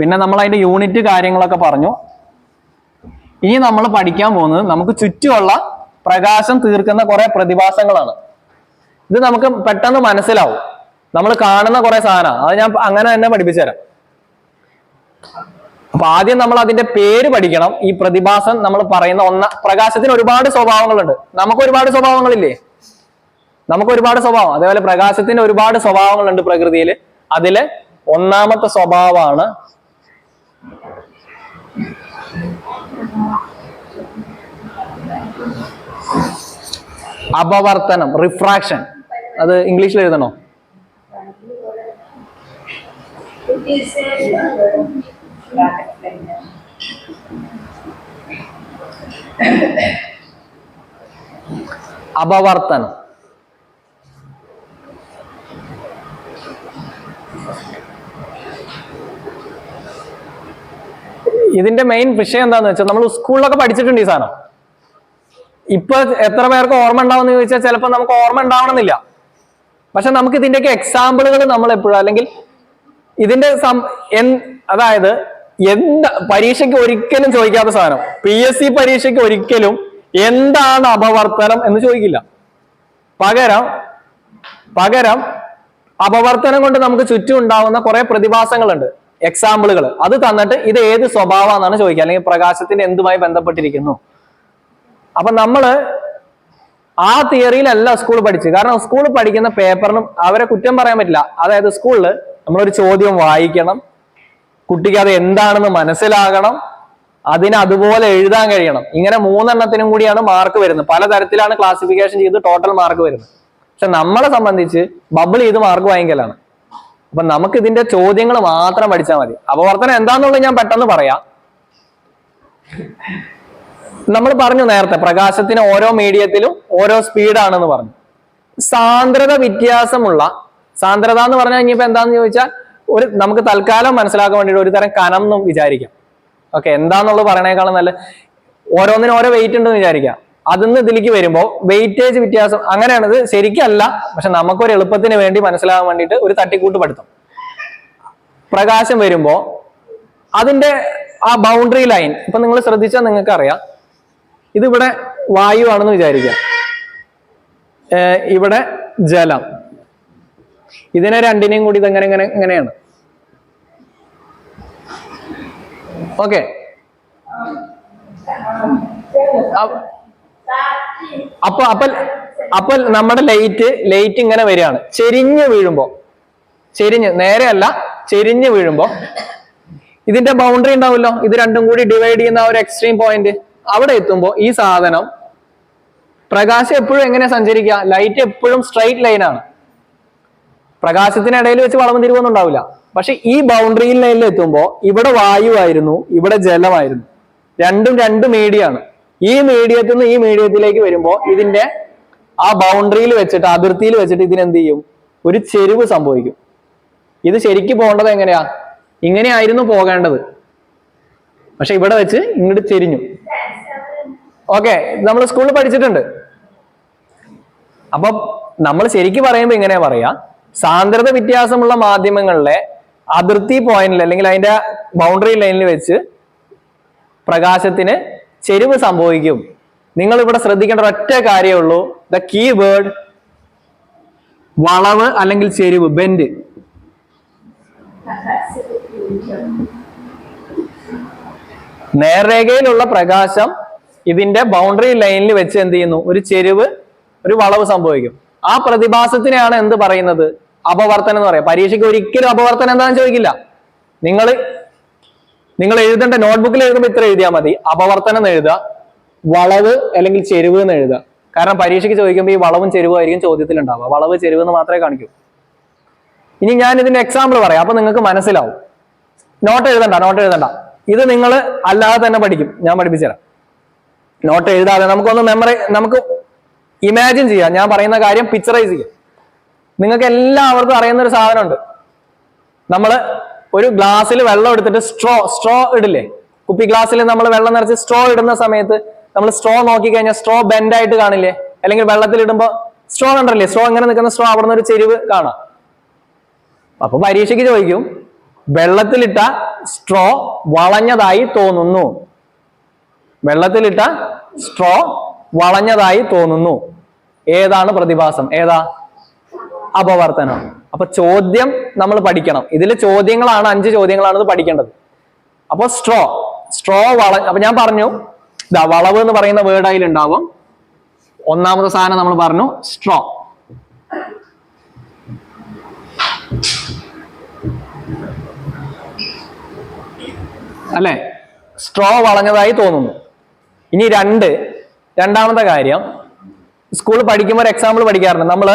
പിന്നെ നമ്മൾ അതിന്റെ യൂണിറ്റ് കാര്യങ്ങളൊക്കെ പറഞ്ഞു. ഇനി നമ്മൾ പഠിക്കാൻ പോകുന്നത് നമുക്ക് ചുറ്റുമുള്ള പ്രകാശം തീർക്കുന്ന കുറെ പ്രതിഭാസങ്ങളാണ്. ഇത് നമുക്ക് പെട്ടെന്ന് മനസ്സിലാവും. നമ്മൾ കാണുന്ന കുറെ സാധനമാണ്. അത് ഞാൻ അങ്ങനെ തന്നെ പഠിപ്പിച്ചു തരാം. അപ്പൊ ആദ്യം നമ്മൾ അതിന്റെ പേര് പഠിക്കണം. ഈ പ്രതിഭാസം നമ്മൾ പറയുന്ന ഒന്ന പ്രകാശത്തിന് ഒരുപാട് സ്വഭാവങ്ങളുണ്ട്. നമുക്ക് ഒരുപാട് സ്വഭാവങ്ങളില്ലേ? നമുക്ക് ഒരുപാട് സ്വഭാവം. അതേപോലെ പ്രകാശത്തിന് ഒരുപാട് സ്വഭാവങ്ങളുണ്ട് പ്രകൃതിയിൽ. അതിൽ ഒന്നാമത്തെ സ്വഭാവമാണ് അപവർത്തനം റിഫ്രാക്ഷൻ അത് ഇംഗ്ലീഷിൽ എഴുതണോ? അപവർത്തനം. ഇതിന്റെ മെയിൻ വിഷയം എന്താന്ന് വെച്ചാൽ നമ്മൾ സ്കൂളിലൊക്കെ പഠിച്ചിട്ടുണ്ട് ഈ സാധനം. ഇപ്പൊ എത്ര പേർക്ക് ഓർമ്മ ഉണ്ടാവുമെന്ന് ചോദിച്ചാൽ ചിലപ്പോൾ നമുക്ക് ഓർമ്മ ഉണ്ടാവണമെന്നില്ല. പക്ഷെ നമുക്ക് ഇതിന്റെയൊക്കെ എക്സാമ്പിളുകൾ നമ്മൾ എപ്പോഴും അല്ലെങ്കിൽ ഇതിന്റെ അതായത് എന്താ പരീക്ഷയ്ക്ക് ഒരിക്കലും ചോദിക്കാത്ത സാധനം. പി എസ് സി പരീക്ഷയ്ക്ക് ഒരിക്കലും എന്താണ് അപവർത്തനം എന്ന് ചോദിക്കില്ല. പകരം പകരം അപവർത്തനം കൊണ്ട് നമുക്ക് ചുറ്റും ഉണ്ടാവുന്ന കുറെ പ്രതിഭാസങ്ങളുണ്ട്. എക്സാമ്പിളുകൾ അത് തന്നിട്ട് ഇത് ഏത് സ്വഭാവമാണെന്നാണ് ചോദിക്കുക. അല്ലെങ്കിൽ പ്രകാശത്തിന് എന്തുമായി ബന്ധപ്പെട്ടിരിക്കുന്നു. അപ്പൊ നമ്മൾ ആ തിയറിയിലല്ല സ്കൂൾ പഠിച്ച് കാരണം സ്കൂൾ പഠിക്കുന്ന പേപ്പറിനും അവരെ കുറ്റം പറയാൻ പറ്റില്ല. അതായത് സ്കൂളിൽ നമ്മളൊരു ചോദ്യം വായിക്കണം. കുട്ടിക്ക് അത് എന്താണെന്ന് മനസ്സിലാകണം. അതിന് അതുപോലെ എഴുതാൻ കഴിയണം. ഇങ്ങനെ മൂന്നെണ്ണത്തിനും കൂടിയാണ് മാർക്ക് വരുന്നത്. പലതരത്തിലാണ് ക്ലാസിഫിക്കേഷൻ ചെയ്ത് ടോട്ടൽ മാർക്ക് വരുന്നത്. പക്ഷെ നമ്മളെ സംബന്ധിച്ച് ബബിൾ ചെയ്ത് മാർക്ക് വാങ്ങിക്കലാണ്. അപ്പൊ നമുക്ക് ഇതിന്റെ ചോദ്യങ്ങൾ മാത്രം പഠിച്ചാൽ മതി. അപവർത്തനം എന്താന്നുള്ളത് ഞാൻ പെട്ടെന്ന് പറയാം. നമ്മൾ പറഞ്ഞു നേരത്തെ പ്രകാശത്തിന് ഓരോ മീഡിയത്തിലും ഓരോ സ്പീഡാണെന്ന് പറഞ്ഞു. സാന്ദ്രത വ്യത്യാസമുള്ള സാന്ദ്രത എന്ന് പറഞ്ഞാൽ ഇനിയിപ്പോ എന്താന്ന് ചോദിച്ചാൽ ഒരു നമുക്ക് തൽക്കാലം മനസ്സിലാക്കാൻ വേണ്ടിയിട്ട് ഒരു തരം കനം എന്നും വിചാരിക്കാം. ഓക്കെ എന്താന്നുള്ളത് പറയണേക്കാളും നല്ല ഓരോന്നിനും ഓരോ വെയിറ്റ് ഉണ്ടെന്ന് വിചാരിക്കാം. അതിന്ന് ഇതിലേക്ക് വരുമ്പോൾ വെയിറ്റേജ് വ്യത്യാസം അങ്ങനെയാണത് ശരിക്കല്ല പക്ഷെ നമുക്കൊരു എളുപ്പത്തിന് വേണ്ടി മനസ്സിലാകാൻ വേണ്ടിയിട്ട് ഒരു തട്ടിക്കൂട്ട് പഠിത്തം പ്രകാശം വരുമ്പോൾ അതിന്റെ ആ ബൗണ്ടറി ലൈൻ ഇപ്പൊ നിങ്ങൾ ശ്രദ്ധിച്ചാൽ നിങ്ങൾക്ക് അറിയാം ഇതിവിടെ വായു ആണെന്ന് വിചാരിക്കാം ഏർ ഇവിടെ ജലം. ഇതിനെ രണ്ടിനെയും കൂടി ഇതെങ്ങനെ ഇങ്ങനെ ഇങ്ങനെയാണ്. ഓക്കെ. അപ്പൊ അപ്പൊ അപ്പൊ നമ്മുടെ ലൈറ്റ് ലൈറ്റ് ഇങ്ങനെ വരികയാണ്. ചെരിഞ്ഞ് വീഴുമ്പോ ചെരിഞ്ഞ് നേരെയല്ല ചെരിഞ്ഞ് വീഴുമ്പോ ഇതിന്റെ ബൗണ്ടറി ഉണ്ടാവുമല്ലോ. ഇത് രണ്ടും കൂടി ഡിവൈഡ് ചെയ്യുന്ന ഒരു എക്സ്ട്രീം പോയിന്റ് അവിടെ എത്തുമ്പോൾ ഈ സാധനം പ്രകാശം എപ്പോഴും എങ്ങനെ സഞ്ചരിക്കുക? ലൈറ്റ് എപ്പോഴും സ്ട്രൈറ്റ് ലൈനാണ് പ്രകാശത്തിനിടയിൽ വെച്ച് വളർന്നു തിരിവൊന്നും ഉണ്ടാവില്ല. പക്ഷെ ഈ ബൗണ്ടറി ലൈനിൽ എത്തുമ്പോൾ ഇവിടെ വായുവായിരുന്നു ഇവിടെ ജലമായിരുന്നു. രണ്ടും രണ്ട് മീഡിയാണ് ഈ മീഡിയത്തിൽ നിന്ന് ഈ മീഡിയത്തിലേക്ക് വരുമ്പോൾ ഇതിന്റെ ആ ബൗണ്ടറിയിൽ വെച്ചിട്ട് അതിർത്തിയിൽ വെച്ചിട്ട് ഇതിനെന്ത് ചെയ്യും? ഒരു ചെരുവ് സംഭവിക്കും. ഇത് ശരിക്കും പോകേണ്ടത് എങ്ങനെയാ? ഇങ്ങനെയായിരുന്നു പോകേണ്ടത്. പക്ഷെ ഇവിടെ വെച്ച് ഇങ്ങോട്ട് ചെരിഞ്ഞു. ഓക്കെ നമ്മൾ സ്കൂളിൽ പഠിച്ചിട്ടുണ്ട്. അപ്പം നമ്മൾ ശരിക്കും പറയുമ്പോൾ ഇങ്ങനെ പറയാ. സാന്ദ്രത വ്യത്യാസമുള്ള മാധ്യമങ്ങളിലെ അതിർത്തി പോയിന്റിൽ അല്ലെങ്കിൽ അതിന്റെ ബൗണ്ടറി ലൈനിൽ വെച്ച് പ്രകാശത്തിന് ചെരിവ് സംഭവിക്കും. നിങ്ങൾ ഇവിടെ ശ്രദ്ധിക്കേണ്ട ഒറ്റ കാര്യമേ ഉള്ളൂ. ദ കീ വേർഡ് വളവ് അല്ലെങ്കിൽ ചെരുവ് ബെൻഡ്. നേർരേഖയിലുള്ള പ്രകാശം ഇതിന്റെ ബൗണ്ടറി ലൈനിൽ വെച്ച് എന്ത് ചെയ്യുന്നു? ഒരു ചെരുവ് ഒരു വളവ് സംഭവിക്കും. ആ പ്രതിഭാസത്തിനെയാണ് എന്ത് പറയുന്നത്? അപവർത്തനം എന്ന് പറയാം. പരീക്ഷയ്ക്ക് ഒരിക്കലും അപവർത്തനം എന്താണെന്ന് ചോദിക്കില്ല. നിങ്ങൾ നിങ്ങൾ എഴുതേണ്ട നോട്ട്ബുക്കിൽ എഴുതുമ്പോൾ ഇത്ര എഴുതിയാൽ മതി. അപവർത്തനം എഴുതുക. വളവ് അല്ലെങ്കിൽ ചെരുവ് എന്ന് എഴുതുക. കാരണം പരീക്ഷയ്ക്ക് ചോദിക്കുമ്പോൾ ഈ വളവും ചെരിവും ആയിരിക്കും ചോദ്യത്തിൽ ഉണ്ടാവുക വളവ് ചെരുവ് എന്ന് മാത്രമേ കാണിക്കൂ. ഇനി ഞാൻ ഇതിന്റെ എക്സാമ്പിൾ പറയാം. അപ്പൊ നിങ്ങൾക്ക് മനസ്സിലാവും. നോട്ട് എഴുതണ്ട നോട്ട് എഴുതണ്ട. ഇത് നിങ്ങൾ അല്ലാതെ തന്നെ പഠിക്കും. ഞാൻ പഠിപ്പിച്ചുതരാം. നോട്ട് എഴുതാതെ നമുക്കൊന്ന് മെമ്മറി നമുക്ക് ഇമാജിൻ ചെയ്യാം. ഞാൻ പറയുന്ന കാര്യം പിക്ചറൈസ് ചെയ്യാം. നിങ്ങൾക്ക് എല്ലാവർക്കും അറിയുന്ന ഒരു സാധനമുണ്ട്. നമ്മൾ ഒരു ഗ്ലാസ്സിൽ വെള്ളം എടുത്തിട്ട് സ്ട്രോ സ്ട്രോ ഇടില്ലേ? കുപ്പി ഗ്ലാസ്സിൽ നമ്മൾ വെള്ളം നിറച്ച് സ്ട്രോ ഇടുന്ന സമയത്ത് നമ്മൾ സ്ട്രോ നോക്കി കഴിഞ്ഞാൽ സ്ട്രോ ബെൻഡ് ആയിട്ട് കാണില്ലേ? അല്ലെങ്കിൽ വെള്ളത്തിൽ ഇടുമ്പോൾ സ്ട്രോ കണ്ടല്ലേ സ്ട്രോ എങ്ങനെ നിൽക്കുന്ന സ്ട്രോ അവിടെ ഒരു ചെരിവ് കാണാം. അപ്പൊ പരീക്ഷയ്ക്ക് ചോദിക്കും വെള്ളത്തിലിട്ട സ്ട്രോ വളഞ്ഞതായി തോന്നുന്നു. വെള്ളത്തിലിട്ട സ്ട്രോ വളഞ്ഞതായി തോന്നുന്നു. ഏതാണ് പ്രതിഭാസം? ഏതാ? അപവർത്തനം. അപ്പൊ ചോദ്യം നമ്മൾ പഠിക്കണം. ഇതിൽ ചോദ്യങ്ങളാണ് അഞ്ച് ചോദ്യങ്ങളാണ് പഠിക്കേണ്ടത്. അപ്പൊ സ്ട്രോ സ്ട്രോ വള അപ്പൊ ഞാൻ പറഞ്ഞു ഇതാ വളവ് എന്ന് പറയുന്ന വേർഡ് അതിൽ ഉണ്ടാവും ഒന്നാമത്തെ സാധനം നമ്മൾ പറഞ്ഞു സ്ട്രോ അല്ലെ? സ്ട്രോ വളഞ്ഞതായി തോന്നുന്നു. ഇനി രണ്ട് രണ്ടാമത്തെ കാര്യം സ്കൂളിൽ പഠിക്കുമ്പോൾ ഒരു എക്സാമ്പിൾ പഠിക്കാറുണ്ട്. നമ്മൾ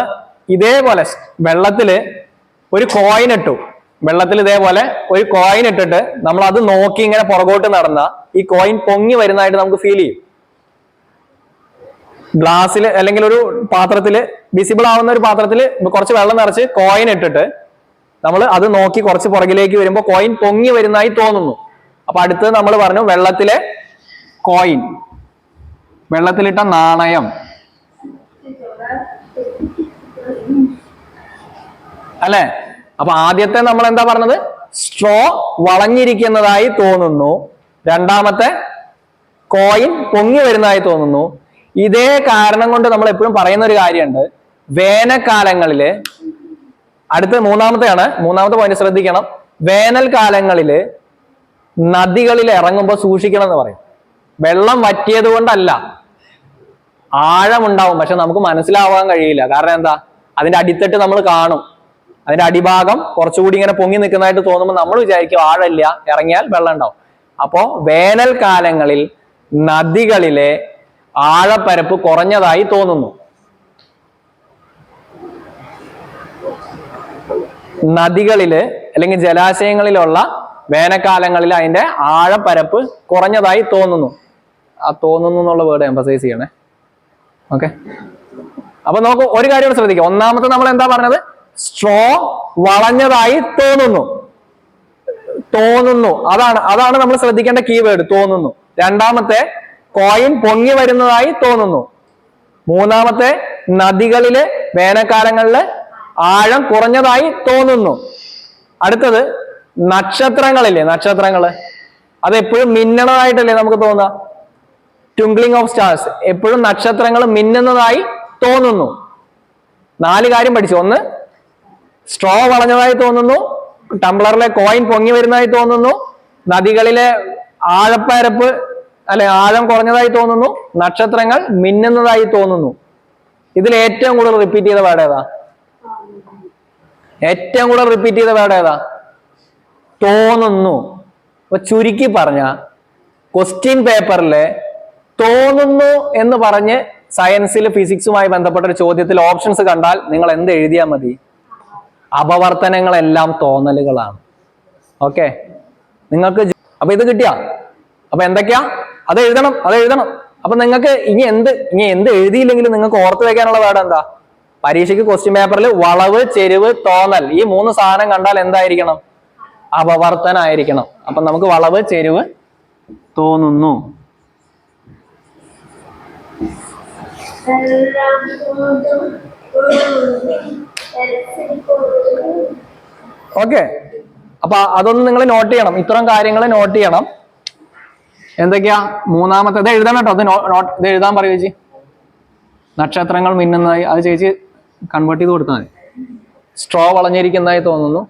ഇതേപോലെ വെള്ളത്തിൽ ഒരു കോയിൻ ഇട്ടു. വെള്ളത്തിൽ ഇതേപോലെ ഒരു കോയിൻ ഇട്ടിട്ട് നമ്മൾ അത് നോക്കി ഇങ്ങനെ പുറകോട്ട് നടന്ന ഈ കോയിൻ പൊങ്ങി വരുന്നതായിട്ട് നമുക്ക് ഫീൽ ചെയ്യും. ഗ്ലാസ്സിൽ അല്ലെങ്കിൽ ഒരു പാത്രത്തിൽ വിസിബിൾ ആവുന്ന ഒരു പാത്രത്തിൽ കുറച്ച് വെള്ളം നിറച്ച് കോയിൻ ഇട്ടിട്ട് നമ്മൾ അത് നോക്കി കുറച്ച് പുറകിലേക്ക് വരുമ്പോൾ കോയിൻ പൊങ്ങി വരുന്നതായി തോന്നുന്നു. അപ്പൊ അടുത്തത് നമ്മൾ പറഞ്ഞു വെള്ളത്തിലെ കോയിൻ വെള്ളത്തിലിട്ട നാണയം. അല്ലെ? അപ്പൊ ആദ്യത്തെ നമ്മൾ എന്താ പറഞ്ഞത്? സ്ട്രോ വളഞ്ഞിരിക്കുന്നതായി തോന്നുന്നു. രണ്ടാമത്തെ കോയിൻ പൊങ്ങി വരുന്നതായി തോന്നുന്നു. ഇതേ കാരണം കൊണ്ട് നമ്മൾ എപ്പോഴും പറയുന്ന ഒരു കാര്യമുണ്ട്. വേനൽക്കാലങ്ങളിൽ അടുത്ത മൂന്നാമത്തെയാണ്. മൂന്നാമത്തെ പോയിന്റ് ശ്രദ്ധിക്കണം. വേനൽക്കാലങ്ങളിൽ നദികളിൽ ഇറങ്ങുമ്പോൾ സൂക്ഷിക്കണം എന്ന് പറയും. വെള്ളം വറ്റിയത് കൊണ്ടല്ല. ആഴമുണ്ടാവും. പക്ഷെ നമുക്ക് മനസ്സിലാവാൻ കഴിയില്ല. കാരണം എന്താ? അതിന്റെ അടിത്തട്ട് നമ്മൾ കാണും. അതിന്റെ അടിഭാഗം കുറച്ചുകൂടി ഇങ്ങനെ പൊങ്ങി നിൽക്കുന്നതായിട്ട് തോന്നുമ്പോൾ നമ്മൾ വിചാരിക്കും ആഴമില്ല ഇറങ്ങിയാൽ വെള്ളം ഉണ്ടാവും. അപ്പോ വേനൽക്കാലങ്ങളിൽ നദികളിലെ ആഴപ്പരപ്പ് കുറഞ്ഞതായി തോന്നുന്നു. നദികളിൽ അല്ലെങ്കിൽ ജലാശയങ്ങളിലുള്ള വേനൽക്കാലങ്ങളിൽ അതിന്റെ ആഴപ്പരപ്പ് കുറഞ്ഞതായി തോന്നുന്നു. ആ തോന്നുന്നു എന്നുള്ള വേർഡ് എംഫസൈസ് ചെയ്യണേ. ഓക്കെ അപ്പൊ നമുക്ക് ഒരു കാര്യം ശ്രദ്ധിക്കാം. ഒന്നാമത്തെ നമ്മൾ എന്താ പറഞ്ഞത്? സ്ട്രോ വളഞ്ഞതായി തോന്നുന്നു. തോന്നുന്നു. അതാണ് അതാണ് നമ്മൾ ശ്രദ്ധിക്കേണ്ട കീവേഡ് തോന്നുന്നു. രണ്ടാമത്തെ കോയിൻ പൊങ്ങി വരുന്നതായി തോന്നുന്നു. മൂന്നാമത്തെ നദികളിലെ വേനൽക്കാലങ്ങളിൽ ആഴം കുറഞ്ഞതായി തോന്നുന്നു. അടുത്തത് നക്ഷത്രങ്ങളില്ലേ നക്ഷത്രങ്ങൾ. അത് എപ്പോഴും മിന്നണതായിട്ടല്ലേ നമുക്ക് തോന്നുക? ട്വിങ്ക്ലിംഗ് ഓഫ് സ്റ്റാർസ് എപ്പോഴും നക്ഷത്രങ്ങൾ മിന്നുന്നതായി തോന്നുന്നു. നാല് കാര്യം പഠിച്ചു. ഒന്ന് സ്ട്രോ വളഞ്ഞതായി തോന്നുന്നു. ടംബ്ലറിലെ കോയിൻ പൊങ്ങി വരുന്നതായി തോന്നുന്നു. നദികളിലെ ആഴപ്പരപ്പ് അല്ലെ ആഴം കുറഞ്ഞതായി തോന്നുന്നു. നക്ഷത്രങ്ങൾ മിന്നുന്നതായി തോന്നുന്നു. ഇതിൽ ഏറ്റവും കൂടുതൽ റിപ്പീറ്റ് ചെയ്ത വേർഡ് ഏതാ? ഏറ്റവും കൂടുതൽ റിപ്പീറ്റ് ചെയ്ത വേർഡ് ഏതാ? തോന്നുന്നു. അപ്പൊ ചുരുക്കി പറഞ്ഞ ക്വസ്റ്റ്യൻ പേപ്പറിലെ തോന്നുന്നു എന്ന് പറഞ്ഞ് സയൻസിൽ ഫിസിക്സുമായി ബന്ധപ്പെട്ട ഒരു ചോദ്യത്തിൽ ഓപ്ഷൻസ് കണ്ടാൽ നിങ്ങൾ എന്ത് എഴുതിയാൽ മതി? അപവർത്തനങ്ങളെല്ലാം തോന്നലുകളാണ്. ഓക്കെ നിങ്ങൾക്ക് അപ്പൊ ഇത് കിട്ടിയാ? അപ്പൊ എന്തൊക്കെയാ? അത് എഴുതണം അത് എഴുതണം. അപ്പൊ നിങ്ങൾക്ക് ഇനി എന്ത് ഇനി എന്ത് എഴുതിയില്ലെങ്കിലും നിങ്ങൾക്ക് ഓർത്ത് വെക്കാനുള്ള വേർഡ് എന്താ? പരീക്ഷയ്ക്ക് ക്വസ്റ്റ്യൻ പേപ്പറിൽ വളവ് ചെരുവ് തോന്നൽ ഈ മൂന്ന് സാധനം കണ്ടാൽ എന്തായിരിക്കണം? അപവർത്തനായിരിക്കണം. അപ്പൊ നമുക്ക് വളവ് ചെരുവ് തോന്നുന്നു. കൊണ്ടും ഓക്കെ. അപ്പൊ അതൊന്ന് നിങ്ങൾ നോട്ട് ചെയ്യണം. ഇത്തരം കാര്യങ്ങൾ നോട്ട് ചെയ്യണം. എന്തൊക്കെയാ? മൂന്നാമത്തെ ഇത് എഴുതണം കേട്ടോ. അത് നോട്ട് ഇത് എഴുതാൻ പറയൂ ചേച്ചി. നക്ഷത്രങ്ങൾ മിന്നുന്നതായി അത് ചേച്ചി കൺവേർട്ട് ചെയ്ത് കൊടുത്താൽ മതി. സ്ട്രോ വളഞ്ഞിരിക്കുന്നതായി തോന്നുന്നു.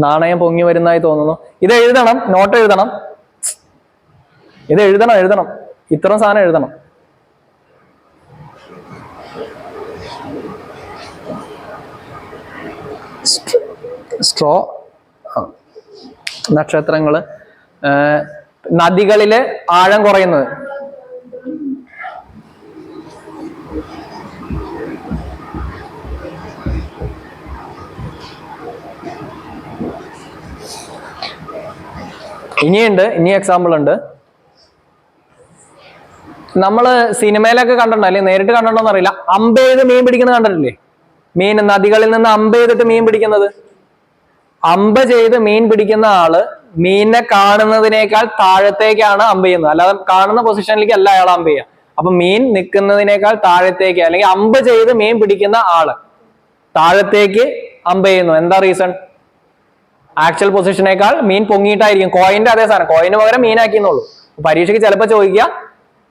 നാണയം പൊങ്ങി വരുന്നതായി തോന്നുന്നു. ഇത് എഴുതണം. നോട്ട് എഴുതണം. ഇത് എഴുതണം എഴുതണം. ഇത്തരം സാധനം എഴുതണം. സ്ട്രോ നക്ഷത്രങ്ങൾ നദികളിലെ ആഴം കുറയുന്നത്. ഇനിയുണ്ട് ഇനി എക്സാമ്പിൾ ഉണ്ട്. നമ്മൾ സിനിമയിലൊക്കെ കണ്ടിട്ടുണ്ടോ? അല്ലെങ്കിൽ നേരിട്ട് കണ്ടിട്ടുണ്ടോ എന്നറിയില്ല അമ്പെയ്ത് മീൻ പിടിക്കുന്നത് കണ്ടിട്ടില്ലേ? മീൻ നദികളിൽ നിന്ന് അമ്പെയ്തിട്ട് മീൻ പിടിക്കുന്നത്. അമ്പ ചെയ്ത് മീൻ പിടിക്കുന്ന ആൾ മീനിനെ കാണുന്നതിനേക്കാൾ താഴത്തേക്കാണ് അമ്പ ചെയ്യുന്നത്. അല്ലാതെ കാണുന്ന പൊസിഷനിലേക്ക് അല്ല അയാൾ അമ്പ ചെയ്യുക. അപ്പൊ മീൻ നിൽക്കുന്നതിനേക്കാൾ താഴത്തേക്ക് അല്ലെങ്കിൽ അമ്പ ചെയ്ത് മീൻ പിടിക്കുന്ന ആൾ താഴത്തേക്ക് അമ്പ ചെയ്യുന്നു. എന്താ റീസൺ ആക്ച്വൽ പൊസിഷനേക്കാൾ മീൻ പൊങ്ങിയിട്ടായിരിക്കും. കോയിന്റെ അതേ സാധനം. കോയിന് പകരം മീനാക്കിയെന്നുള്ളൂ പരീക്ഷയ്ക്ക് ചിലപ്പോൾ ചോദിക്കുക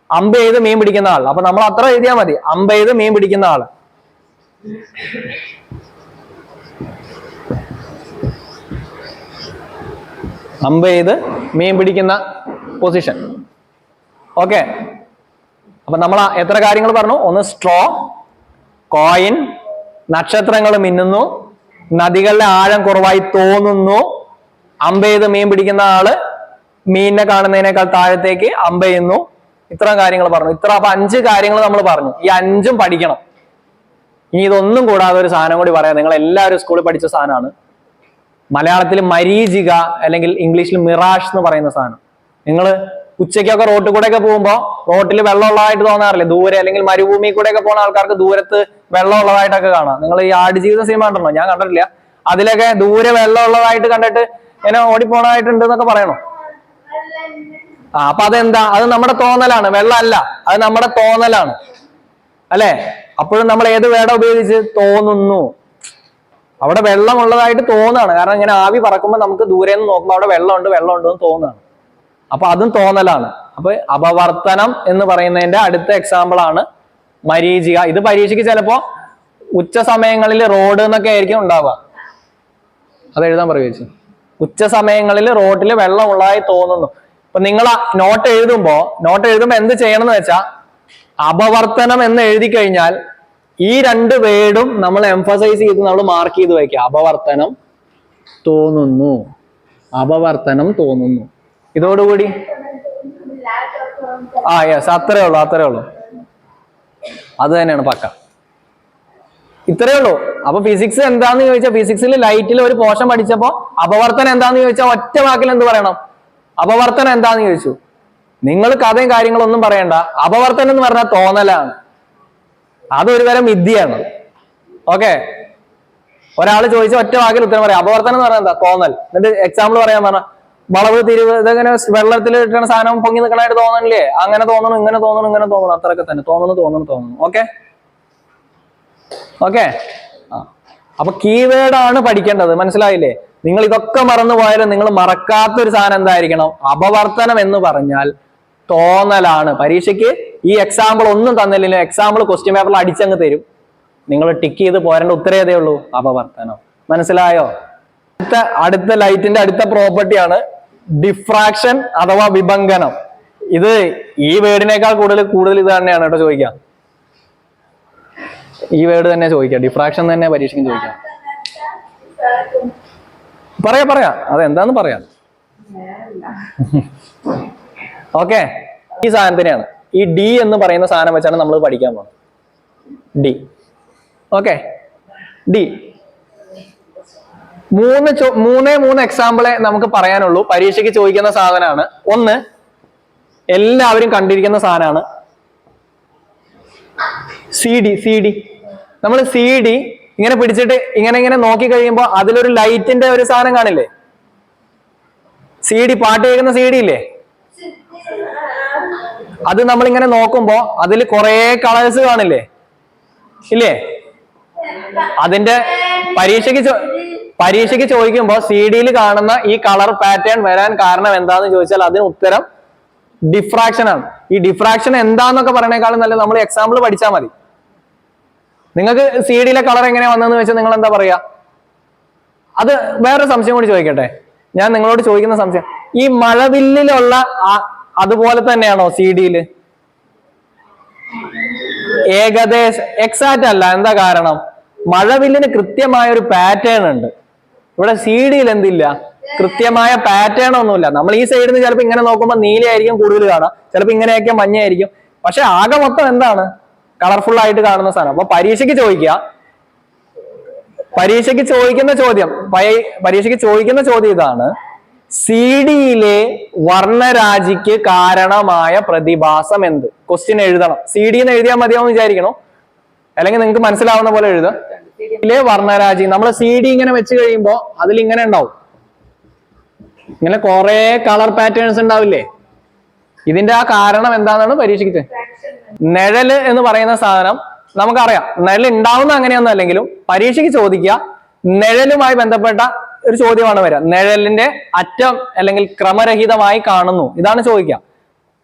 അമ്പ ചെയ്ത് മീൻ പിടിക്കുന്ന ആൾ അപ്പൊ നമ്മൾ അത്ര എഴുതിയാൽ മതി. അമ്പ ചെയ്ത് മീൻ പിടിക്കുന്ന ആൾ. അമ്പ് ചെയ്ത് മീൻ പിടിക്കുന്ന പൊസിഷൻ ഓക്കെ അപ്പൊ നമ്മൾ എത്ര കാര്യങ്ങൾ പറഞ്ഞു? ഒന്ന് സ്ട്രോ കോയിൻ നക്ഷത്രങ്ങൾ മിന്നുന്നു നദികളിലെ ആഴം കുറവായി തോന്നുന്നു. അമ്പ ചെയ്ത് മീൻ പിടിക്കുന്ന ആൾ മീനിനെ കാണുന്നതിനേക്കാൾ താഴത്തേക്ക് അമ്പ ചെയ്യുന്നു. ഇത്രയും കാര്യങ്ങൾ പറഞ്ഞു. ഇത്ര അപ്പൊ അഞ്ച് കാര്യങ്ങൾ നമ്മൾ പറഞ്ഞു. ഈ അഞ്ചും പഠിക്കണം. ഇനി ഇതൊന്നും കൂടാതെ ഒരു സാധനം കൂടി പറയാം. നിങ്ങൾ എല്ലാവരും സ്കൂളിൽ പഠിച്ച സാധനമാണ്. മലയാളത്തിൽ മരീചിക അല്ലെങ്കിൽ ഇംഗ്ലീഷിൽ മിറാഷ് എന്ന് പറയുന്ന സാധനം. നിങ്ങൾ ഉച്ചയ്ക്കൊക്കെ റോട്ടിൽ കൂടെ ഒക്കെ പോകുമ്പോൾ റോട്ടിൽ വെള്ളമുള്ളതായിട്ട് തോന്നാറില്ലേ? ദൂരെ അല്ലെങ്കിൽ മരുഭൂമി കൂടെ ഒക്കെ പോകുന്ന ആൾക്കാർക്ക് ദൂരത്ത് വെള്ളമുള്ളതായിട്ടൊക്കെ കാണാം. നിങ്ങൾ ഈ ആടുജീവിത സിനിമ കണ്ടോ ഞാൻ കണ്ടിട്ടില്ല. അതിലൊക്കെ ദൂരെ വെള്ളമുള്ളതായിട്ട് കണ്ടിട്ട് ഇങ്ങനെ ഓടിപ്പോണതായിട്ടുണ്ട് എന്നൊക്കെ പറയണോ? ആ അപ്പൊ അതെന്താ? അത് നമ്മുടെ തോന്നലാണ്. വെള്ളമല്ല. അത് നമ്മുടെ തോന്നലാണ്. അല്ലെ? അപ്പോഴും നമ്മൾ ഏത് വേട ഉപയോഗിച്ച് തോന്നുന്നു? അവിടെ വെള്ളമുള്ളതായിട്ട് തോന്നുകയാണ് കാരണം ഇങ്ങനെ ആവി പറക്കുമ്പോൾ നമുക്ക് ദൂരെ നിന്ന് നോക്കുമ്പോൾ അവിടെ വെള്ളമുണ്ട് വെള്ളമുണ്ട് എന്ന് തോന്നുകയാണ് അപ്പൊ അതും തോന്നലാണ്. അപ്പൊ അപവർത്തനം എന്ന് പറയുന്നതിന്റെ അടുത്ത എക്സാമ്പിൾ ആണ് മരീചിക. ഇത് പരീക്ഷയ്ക്ക് ചിലപ്പോ ഉച്ച സമയങ്ങളിൽ റോഡ് എന്നൊക്കെ ആയിരിക്കും ഉണ്ടാവുക. അത് എഴുതാൻ പറയൂ ഉച്ച സമയങ്ങളിൽ റോഡിൽ വെള്ളമുള്ളതായി തോന്നുന്നു. ഇപ്പൊ നിങ്ങൾ നോട്ട് എഴുതുമ്പോ നോട്ട് എഴുതുമ്പോ എന്ത് ചെയ്യണം എന്ന് വെച്ചാൽ അപവർത്തനം എന്ന് എഴുതി കഴിഞ്ഞാൽ ഈ രണ്ട് വേർഡും നമ്മൾ എംഫസൈസ് ചെയ്ത് നമ്മൾ മാർക്ക് ചെയ്ത് വയ്ക്കുക. അപവർത്തനം തോന്നുന്നു. അപവർത്തനം തോന്നുന്നു. ഇതോടുകൂടി? ആ യെസ് അത്രേ ഉള്ളൂ അത്രേ ഉള്ളൂ. അത് തന്നെയാണ് പക്ക. ഇത്രേ ഉള്ളൂ. അപ്പൊ ഫിസിക്സ് എന്താന്ന് ചോദിച്ചാൽ ഫിസിക്സിൽ ലൈറ്റിൽ ഒരു പോഷൻ പഠിച്ചപ്പോ അപവർത്തനം എന്താന്ന് ചോദിച്ചാൽ ഒറ്റ വാക്കിൽ എന്ത് പറയണം? അപവർത്തനം എന്താന്ന് ചോദിച്ചു. നിങ്ങൾ കഥയും കാര്യങ്ങളൊന്നും പറയണ്ട. അപവർത്തനം എന്ന് പറഞ്ഞാൽ തോന്നലാണ്. അതൊരു തരം വിദ്യയാണ്. ഓക്കെ ഒരാൾ ചോദിച്ച ഒറ്റ വാക്കിൽ ഉത്തരം പറയാം. അപവർത്തനം എന്ന് പറയുന്നത് തോന്നൽ. എന്നിട്ട് എക്സാമ്പിൾ പറയാൻ പറഞ്ഞ വളവ് തിരിവ് ഇതെങ്ങനെ വെള്ളത്തിൽ ഇട്ടണ സാധനം പൊങ്ങി നിൽക്കണായിട്ട് തോന്നണില്ലേ? അങ്ങനെ തോന്നണം ഇങ്ങനെ തോന്നണം ഇങ്ങനെ തോന്നണം. അത്രയൊക്കെ തന്നെ. തോന്നണം തോന്നണം തോന്നണം. ഓക്കെ ഓക്കെ അപ്പൊ കീവേഡ് ആണ് പഠിക്കേണ്ടത്. മനസ്സിലായില്ലേ? നിങ്ങൾ ഇതൊക്കെ മറന്നു പോയാലും നിങ്ങൾ മറക്കാത്തൊരു സാധനം എന്തായിരിക്കണം? അപവർത്തനം എന്ന് പറഞ്ഞാൽ തോന്നലാണ്. പരീക്ഷയ്ക്ക് ഈ എക്സാമ്പിൾ ഒന്നും തന്നില്ലല്ലോ എക്സാമ്പിൾ ക്വസ്റ്റ്യൻ പേപ്പറിൽ അടിച്ചങ്ങ് തരും. നിങ്ങൾ ടിക്ക് ചെയ്ത് പോരേണ്ട ഉത്തരേതേ ഉള്ളൂ. അപവർത്തനം. മനസ്സിലായോ? അടുത്ത അടുത്ത ലൈറ്റിന്റെ അടുത്ത പ്രോപ്പർട്ടിയാണ് ഡിഫ്രാക്ഷൻ അഥവാ വിഭംഗനം. ഇത് ഈ വേർഡിനേക്കാൾ കൂടുതൽ കൂടുതൽ ഇത് തന്നെയാണ് കേട്ടോ ചോദിക്കാം. ഈ വേർഡ് തന്നെ ചോദിക്കാം. ഡിഫ്രാക്ഷൻ തന്നെ പരീക്ഷയ്ക്ക് ചോദിക്കാം. പറയാ പറയാ. അതെന്താന്ന് പറയാം. ഓക്കെ ഈ സാധനത്തിനെയാണ്. ഈ ഡി എന്ന് പറയുന്ന സാധനം വെച്ചാണ് നമ്മൾ പഠിക്കാൻ പോകുന്നത് ഡി ഓക്കെ ഡി മൂന്ന് മൂന്നേ മൂന്ന് എക്സാമ്പിളെ നമുക്ക് പറയാനുള്ളൂ. പരീക്ഷയ്ക്ക് ചോദിക്കുന്ന സാധനമാണ്. ഒന്ന് എല്ലാവരും കണ്ടിരിക്കുന്ന സാധനമാണ്. സി ഡി സി ഡി നമ്മൾ സി ഡി ഇങ്ങനെ പിടിച്ചിട്ട് ഇങ്ങനെ ഇങ്ങനെ നോക്കി കഴിയുമ്പോൾ അതിലൊരു ലൈറ്റിന്റെ ഒരു സാധനം കാണില്ലേ? സി ഡി പാട്ട് കേൾക്കുന്ന സി ഡി ഇല്ലേ? അത് നമ്മൾ ഇങ്ങനെ നോക്കുമ്പോ അതിൽ കുറേ കളേഴ്സ് കാണില്ലേ? ഇല്ലേ? അതിന്റെ പരീക്ഷയ്ക്ക് പരീക്ഷയ്ക്ക് ചോദിക്കുമ്പോൾ സി ഡിയിൽ കാണുന്ന ഈ കളർ പാറ്റേൺ വരാൻ കാരണം എന്താന്ന് ചോദിച്ചാൽ അതിന് ഉത്തരം ഡിഫ്രാക്ഷൻ ആണ്. ഈ ഡിഫ്രാക്ഷൻ എന്താന്നൊക്കെ പറയണേക്കാളും നല്ല നമ്മൾ എക്സാമ്പിൾ പഠിച്ചാൽ മതി. നിങ്ങൾക്ക് സി ഡിയിലെ കളർ എങ്ങനെയാ വന്നതെന്ന് വെച്ചാൽ നിങ്ങൾ എന്താ പറയാ? അത് വേറെ സംശയം കൂടി ചോദിക്കട്ടെ? ഞാൻ നിങ്ങളോട് ചോദിക്കുന്ന സംശയം. ഈ മഴവില്ലിലുള്ള അതുപോലെ തന്നെയാണോ സി ഡിയിൽ ഏകദേശ എക്സാക്റ്റ് അല്ല എന്താ കാരണം? മഴവില്ലിന് കൃത്യമായ ഒരു പാറ്റേൺ ഉണ്ട്. ഇവിടെ സി ഡിയിൽ എന്തില്ല? കൃത്യമായ പാറ്റേൺ ഒന്നുമില്ല. നമ്മൾ ഈ സൈഡിൽ നിന്ന് ചിലപ്പോൾ ഇങ്ങനെ നോക്കുമ്പോൾ നീലയായിരിക്കും കൂടുതൽ കാണാം ചിലപ്പോൾ ഇങ്ങനെയൊക്കെ മഞ്ഞയായിരിക്കും. പക്ഷെ ആകെ മൊത്തം എന്താണ്? കളർഫുൾ ആയിട്ട് കാണുന്ന സാധനം. അപ്പൊ പരീക്ഷയ്ക്ക് ചോദിക്കുക. പരീക്ഷയ്ക്ക് ചോദിക്കുന്ന ചോദ്യം. പരീക്ഷയ്ക്ക് ചോദിക്കുന്ന ചോദ്യം ഇതാണ്. സി ഡിയിലെ വർണരാജിക്ക് കാരണമായ പ്രതിഭാസം എന്ത്? ക്വസ്റ്റ്യൻ എഴുതണം. സി ഡി എന്ന് എഴുതിയാൽ മതിയാവും വിചാരിക്കണം? അല്ലെങ്കിൽ നിങ്ങൾക്ക് മനസ്സിലാവുന്ന പോലെ എഴുതാം. വർണരാജി. നമ്മൾ സി ഡി ഇങ്ങനെ വെച്ച് കഴിയുമ്പോൾ അതിൽ ഇങ്ങനെ ഉണ്ടാവും. ഇങ്ങനെ കുറെ കളർ പാറ്റേൺസ് ഉണ്ടാവില്ലേ? ഇതിന്റെ ആ കാരണം എന്താണെന്നാണ് പരീക്ഷയ്ക്ക് ചോ- നിഴൽ എന്ന് പറയുന്ന സാധനം നമുക്കറിയാം. നിഴൽ ഉണ്ടാവുന്ന അങ്ങനെയൊന്നും അല്ലെങ്കിലും പരീക്ഷയ്ക്ക് ചോദിക്കുക നിഴലുമായി ബന്ധപ്പെട്ട ഒരു ചോദ്യമാണ് വരിക നിഴലിന്റെ അറ്റം അല്ലെങ്കിൽ ക്രമരഹിതമായി കാണുന്നു. ഇതാണ് ചോദിക്കുക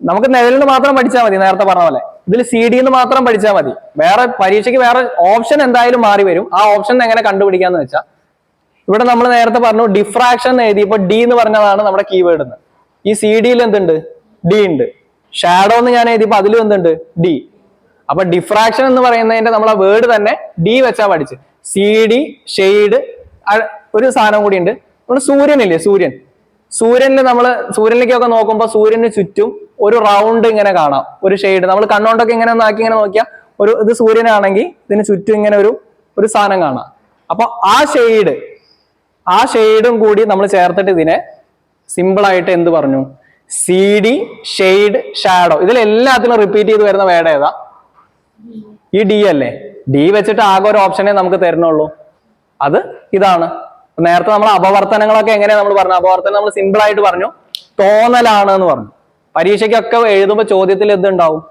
നമുക്ക് നിഴലിന് മാത്രം പഠിച്ചാൽ മതി നേരത്തെ പറഞ്ഞ പോലെ. ഇതിൽ സി ഡി എന്ന് മാത്രം പഠിച്ചാൽ മതി. വേറെ പരീക്ഷയ്ക്ക് വേറെ ഓപ്ഷൻ എന്തായാലും മാറി വരും. ആ ഓപ്ഷൻ എങ്ങനെ കണ്ടുപിടിക്കാന്ന് വെച്ചാൽ ഇവിടെ നമ്മൾ നേരത്തെ പറഞ്ഞു ഡിഫ്രാക്ഷൻ എഴുതി ഇപ്പൊ ഡി എന്ന് പറഞ്ഞതാണ് നമ്മുടെ കീവേഡ് ഈ സി ഡിയിൽ എന്തുണ്ട്? ഡി ഉണ്ട്. ഷാഡോ എന്ന് ഞാൻ എഴുതിയപ്പോൾ അതിലും എന്തുണ്ട്? ഡി അപ്പൊ ഡിഫ്രാക്ഷൻ എന്ന് പറയുന്നതിന്റെ നമ്മളെ വേർഡ് തന്നെ ഡി വെച്ചാ പഠിച്ച് സി ഡി ഷെയ്ഡ് ഒരു സാധനം കൂടി ഉണ്ട്. നമ്മുടെ സൂര്യനില്ലേ? സൂര്യൻ. സൂര്യനിൽ നമ്മൾ സൂര്യനിലേക്കൊക്കെ നോക്കുമ്പോൾ സൂര്യന് ചുറ്റും ഒരു റൗണ്ട് ഇങ്ങനെ കാണാം. ഒരു ഷെയ്ഡ് നമ്മൾ കണ്ണുകൊണ്ടൊക്കെ ഇങ്ങനെ നോക്കി ഇങ്ങനെ നോക്കിയാൽ ഒരു ഇത് സൂര്യനാണെങ്കിൽ ഇതിന് ചുറ്റും ഇങ്ങനെ ഒരു ഒരു സാധനം കാണാം. അപ്പൊ ആ ഷെയ്ഡ് ആ ഷെയ്ഡും കൂടി നമ്മൾ ചേർത്തിട്ട് ഇതിനെ സിമ്പിൾ ആയിട്ട് എന്ത് പറഞ്ഞു? സി ഡി ഷെയ്ഡ് ഷാഡോ ഇതിൽ എല്ലാത്തിനും റിപ്പീറ്റ് ചെയ്ത് വരുന്ന വേർഡ് ഏതാ? ഈ ഡി അല്ലേ? ഡി വെച്ചിട്ട് ആകെ ഒരു ഓപ്ഷനെ നമുക്ക് തരണുള്ളൂ അത് ഇതാണ്. നേരത്തെ നമ്മൾ അപവർത്തനങ്ങളൊക്കെ എങ്ങനെയാ നമ്മൾ പറഞ്ഞു അപവർത്തനം നമ്മൾ സിമ്പിൾ ആയിട്ട് പറഞ്ഞു. തോന്നലാണ് എന്ന് പറഞ്ഞു. പരീക്ഷയ്ക്കൊക്കെ എഴുതുമ്പോൾ ചോദ്യത്തിൽ എന്തുണ്ടാവും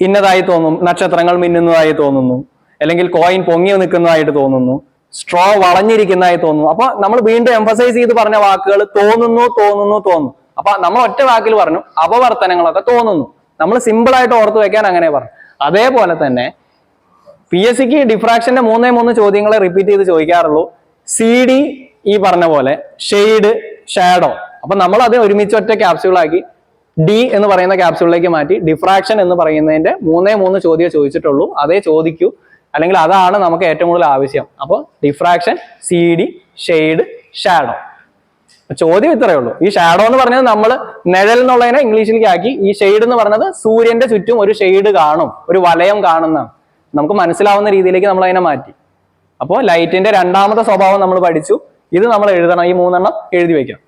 ഇന്നതായി തോന്നും. നക്ഷത്രങ്ങൾ മിന്നുന്നതായി തോന്നുന്നു. അല്ലെങ്കിൽ കോയിൻ പൊങ്ങി നിൽക്കുന്നതായിട്ട് തോന്നുന്നു. സ്ട്രോ വളഞ്ഞിരിക്കുന്നതായി തോന്നുന്നു. അപ്പൊ നമ്മൾ വീണ്ടും എംഫസൈസ് ചെയ്ത് പറഞ്ഞ വാക്കുകൾ തോന്നുന്നു തോന്നുന്നു തോന്നുന്നു. അപ്പൊ നമ്മൾ ഒറ്റ വാക്കിൽ പറഞ്ഞു അപവർത്തനങ്ങളൊക്കെ തോന്നുന്നു. നമ്മൾ സിമ്പിൾ ആയിട്ട് ഓർത്ത് വെക്കാൻ അങ്ങനെ പറഞ്ഞു. അതേപോലെ തന്നെ പി എസ് സിക്ക് ഡിഫ്രാക്ഷന്റെ മൂന്നേ മൂന്ന് ചോദ്യങ്ങളെ റിപ്പീറ്റ് ചെയ്ത് ചോദിക്കാറുള്ളൂ. സി ഡി ഈ പറഞ്ഞ പോലെ ഷെയ്ഡ് ഷാഡോ അപ്പൊ നമ്മൾ അത് ഒരുമിച്ച് ഒറ്റ ക്യാപ്സ്യൂളാക്കി ഡി എന്ന് പറയുന്ന ക്യാപ്സ്യൂളിലേക്ക് മാറ്റി ഡിഫ്രാക്ഷൻ എന്ന് പറയുന്നതിന്റെ മൂന്നേ മൂന്ന് ചോദ്യം ചോദിച്ചിട്ടുള്ളൂ. അതേ ചോദിക്കൂ. അല്ലെങ്കിൽ അതാണ് നമുക്ക് ഏറ്റവും കൂടുതൽ ആവശ്യം. അപ്പോൾ diffraction C D shade shadow ചോദ്യം ഇത്രയേ ഉള്ളൂ. ഈ ഷാഡോ എന്ന് പറഞ്ഞത് നമ്മൾ നിഴൽ എന്നുള്ളതിനെ ഇംഗ്ലീഷിലേക്ക് ആക്കി ഈ ഷെയ്ഡ് എന്ന് പറഞ്ഞത് സൂര്യന്റെ ചുറ്റും ഒരു ഷെയ്ഡ് കാണും. ഒരു വലയം കാണുന്ന നമുക്ക് മനസ്സിലാവുന്ന രീതിയിലേക്ക് നമ്മൾ അതിനെ മാറ്റി. അപ്പോൾ ലൈറ്റിന്റെ രണ്ടാമത്തെ സ്വഭാവം നമ്മൾ പഠിച്ചു. ഇത് നമ്മൾ എഴുതണം. ഈ മൂന്നെണ്ണം എഴുതി വെക്കാം